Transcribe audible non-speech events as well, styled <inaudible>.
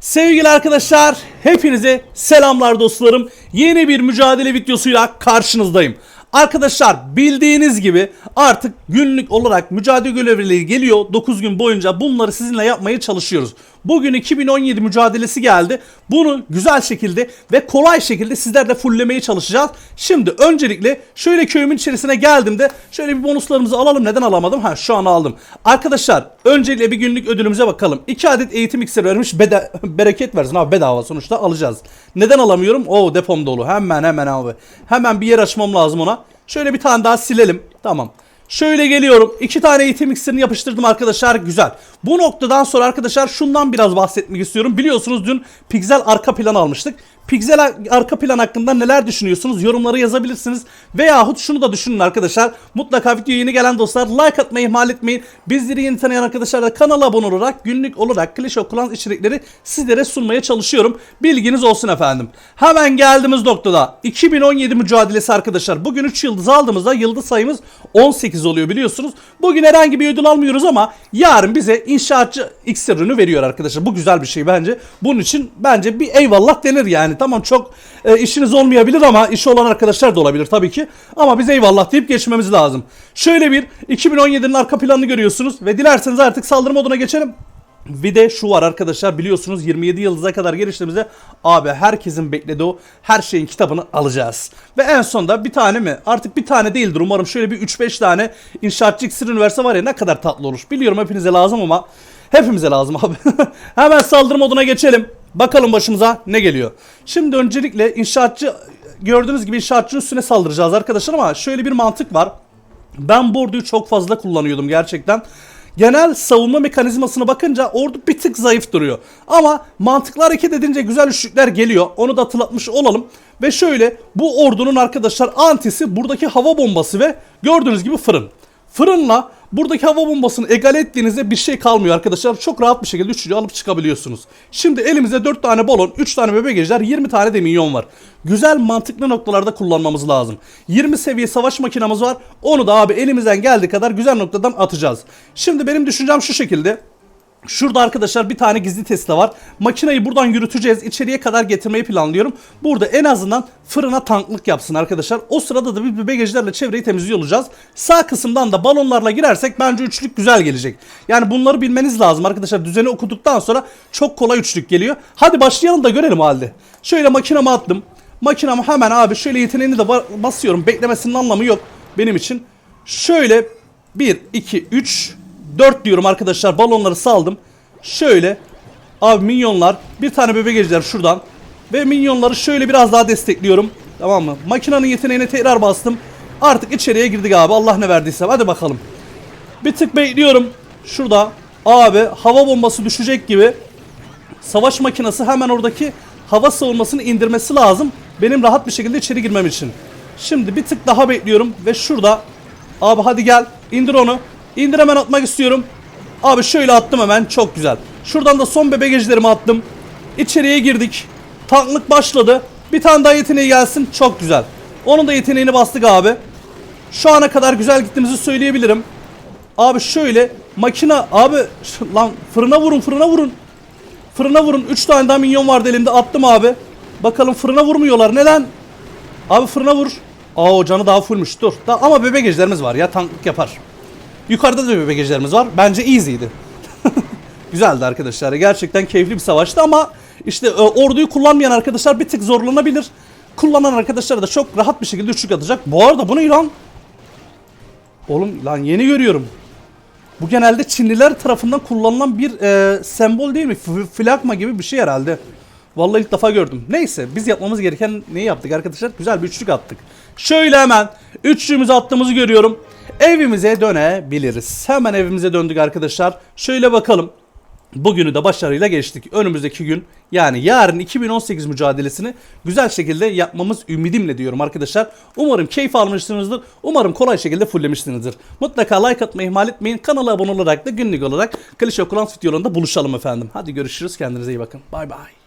Sevgili arkadaşlar, hepinize selamlar dostlarım. Yeni bir mücadele videosuyla karşınızdayım. Arkadaşlar bildiğiniz gibi artık günlük olarak mücadele görevlileri geliyor. 9 gün boyunca bunları sizinle yapmaya çalışıyoruz. Bugün 2017 mücadelesi geldi. Bunu güzel şekilde ve kolay şekilde sizlerle fulllemeye çalışacağız. Şimdi öncelikle şöyle köyümün içerisine geldiğimde şöyle bir bonuslarımızı alalım. Neden alamadım? Ha şu an aldım. Arkadaşlar öncelikle bir günlük ödülümüze bakalım. 2 adet eğitim iksiri vermiş. Beda <laughs> bereket versin abi bedava sonuçta alacağız. Neden alamıyorum? Oo depom dolu. Hemen hemen abi. Hemen bir yer açmam lazım ona. Şöyle bir tane daha silelim. Tamam. Şöyle geliyorum. İki tane eğitim iksirini yapıştırdım arkadaşlar. Güzel. Bu noktadan sonra arkadaşlar şundan biraz bahsetmek istiyorum. Biliyorsunuz dün Pixel arka plan almıştık. Ar- arka plan hakkında neler düşünüyorsunuz? Yorumları yazabilirsiniz. Veyahut şunu da düşünün arkadaşlar. Mutlaka videoya yeni gelen dostlar like atmayı ihmal etmeyin. Bizleri yeni tanıyan arkadaşlar da kanala abone olarak günlük olarak klişe okulan içerikleri sizlere sunmaya çalışıyorum. Bilginiz olsun efendim. Hemen geldiğimiz noktada 2017 mücadelesi arkadaşlar. Bugün 3 yıldız aldığımızda yıldız sayımız 18 oluyor biliyorsunuz. Bugün herhangi bir ödül almıyoruz ama yarın bize inşaatçı X ürünü veriyor arkadaşlar. Bu güzel bir şey bence. Bunun için bence bir eyvallah denir yani. Tamam çok e, işiniz olmayabilir ama işi olan arkadaşlar da olabilir tabii ki. Ama biz eyvallah deyip geçmemiz lazım. Şöyle bir 2017'nin arka planını görüyorsunuz ve dilerseniz artık saldırı moduna geçelim. Bir de şu var arkadaşlar biliyorsunuz 27 yıldıza kadar geliştiğimizde abi herkesin beklediği o her şeyin kitabını alacağız. Ve en sonda bir tane mi artık bir tane değildir umarım şöyle bir 3-5 tane inşaatçı iksirini verse var ya ne kadar tatlı olur. Biliyorum hepinize lazım ama hepimize lazım abi. <laughs> Hemen saldırı moduna geçelim. Bakalım başımıza ne geliyor. Şimdi öncelikle inşaatçı gördüğünüz gibi inşaatçının üstüne saldıracağız arkadaşlar ama şöyle bir mantık var. Ben bu orduyu çok fazla kullanıyordum gerçekten. Genel savunma mekanizmasına bakınca ordu bir tık zayıf duruyor. Ama mantıklı hareket edince güzel üçlükler geliyor. Onu da hatırlatmış olalım. Ve şöyle bu ordunun arkadaşlar antisi buradaki hava bombası ve gördüğünüz gibi fırın. Fırınla buradaki hava bombasını egale ettiğinizde bir şey kalmıyor arkadaşlar. Çok rahat bir şekilde üçlüyü alıp çıkabiliyorsunuz. Şimdi elimizde 4 tane balon, 3 tane bebek ejder, 20 tane de minyon var. Güzel mantıklı noktalarda kullanmamız lazım. 20 seviye savaş makinamız var. Onu da abi elimizden geldiği kadar güzel noktadan atacağız. Şimdi benim düşüncem şu şekilde. Şurada arkadaşlar bir tane gizli Tesla var. Makineyi buradan yürüteceğiz. İçeriye kadar getirmeyi planlıyorum. Burada en azından fırına tanklık yapsın arkadaşlar. O sırada da bir bagajlarla çevreyi temizliyor olacağız. Sağ kısımdan da balonlarla girersek bence üçlük güzel gelecek. Yani bunları bilmeniz lazım arkadaşlar. Düzeni okuduktan sonra çok kolay üçlük geliyor. Hadi başlayalım da görelim halde. Şöyle makinamı attım. Makinamı hemen abi şöyle yeteneğini de ba- basıyorum. Beklemesinin anlamı yok benim için. Şöyle 1, 2, 3, 4 diyorum arkadaşlar. Balonları saldım. Şöyle. Abi minyonlar. Bir tane bebek ejder şuradan. Ve minyonları şöyle biraz daha destekliyorum. Tamam mı? Makinenin yeteneğine tekrar bastım. Artık içeriye girdik abi. Allah ne verdiyse. Hadi bakalım. Bir tık bekliyorum. Şurada. Abi hava bombası düşecek gibi. Savaş makinesi hemen oradaki hava savunmasını indirmesi lazım. Benim rahat bir şekilde içeri girmem için. Şimdi bir tık daha bekliyorum ve şurada abi hadi gel indir onu. İndir hemen atmak istiyorum. Abi şöyle attım hemen çok güzel. Şuradan da son bebek ejderimi attım. İçeriye girdik. Tanklık başladı. Bir tane daha yeteneği gelsin. Çok güzel. Onun da yeteneğini bastık abi. Şu ana kadar güzel gittiğimizi söyleyebilirim. Abi şöyle makina abi <laughs> lan fırına vurun fırına vurun. Fırına vurun. 3 tane daha minyon vardı elimde. Attım abi. Bakalım fırına vurmuyorlar. Neden? Abi fırına vur. Aa o canı daha fullmüş. Dur. Da, ama bebek ejderimiz var ya. Tanklık yapar. Yukarıda da bebek ejderimiz var. Bence easy'ydi. <laughs> Güzeldi arkadaşlar. Gerçekten keyifli bir savaştı ama işte e, orduyu kullanmayan arkadaşlar bir tık zorlanabilir. Kullanan arkadaşlar da çok rahat bir şekilde üçlük atacak. Bu arada bu ne lan? Oğlum lan yeni görüyorum. Bu genelde Çinliler tarafından kullanılan bir e, sembol değil mi? F- flagma gibi bir şey herhalde. Vallahi ilk defa gördüm. Neyse biz yapmamız gereken neyi yaptık arkadaşlar? Güzel bir üçlük attık. Şöyle hemen üçlüğümüzü attığımızı görüyorum. Evimize dönebiliriz. Hemen evimize döndük arkadaşlar. Şöyle bakalım. Bugünü de başarıyla geçtik. Önümüzdeki gün yani yarın 2018 mücadelesini güzel şekilde yapmamız ümidimle diyorum arkadaşlar. Umarım keyif almışsınızdır. Umarım kolay şekilde fulllemişsinizdir. Mutlaka like atmayı ihmal etmeyin. Kanala abone olarak da günlük olarak klişe okulan videolarında buluşalım efendim. Hadi görüşürüz. Kendinize iyi bakın. Bay bay.